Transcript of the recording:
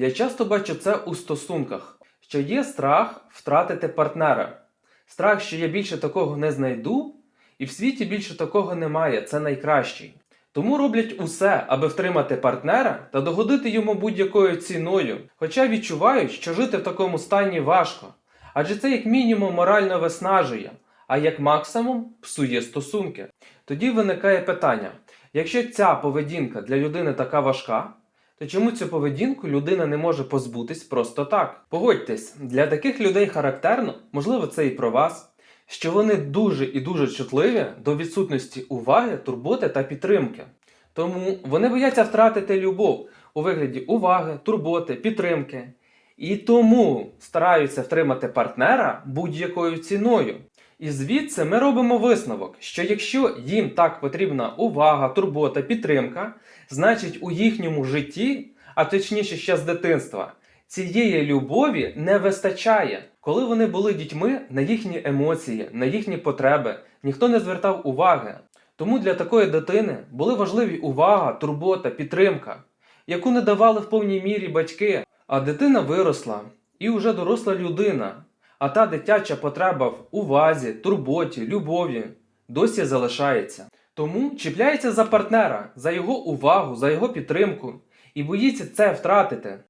Я часто бачу це у стосунках, що є страх втратити партнера. Страх, що я більше такого не знайду, і в світі більше такого немає, це найкращий. Тому роблять усе, аби втримати партнера та догодити йому будь-якою ціною, хоча відчувають, що жити в такому стані важко, адже це як мінімум морально виснажує, а як максимум псує стосунки. Тоді виникає питання: якщо ця поведінка для людини така важка, то чому цю поведінку людина не може позбутись просто так? Погодьтесь, для таких людей характерно, можливо, це і про вас, що вони дуже і дуже чутливі до відсутності уваги, турботи та підтримки. Тому вони бояться втратити любов у вигляді уваги, турботи, підтримки. І тому стараються втримати партнера будь-якою ціною. І звідси ми робимо висновок, що якщо їм так потрібна увага, турбота, підтримка, значить у їхньому житті, а точніше ще з дитинства, цієї любові не вистачає. Коли вони були дітьми, на їхні емоції, на їхні потреби ніхто не звертав уваги. Тому для такої дитини були важливі увага, турбота, підтримка, яку не давали в повній мірі батьки. А дитина виросла і вже доросла людина. А та дитяча потреба в увазі, турботі, любові досі залишається. Тому чіпляється за партнера, за його увагу, за його підтримку і боїться це втратити.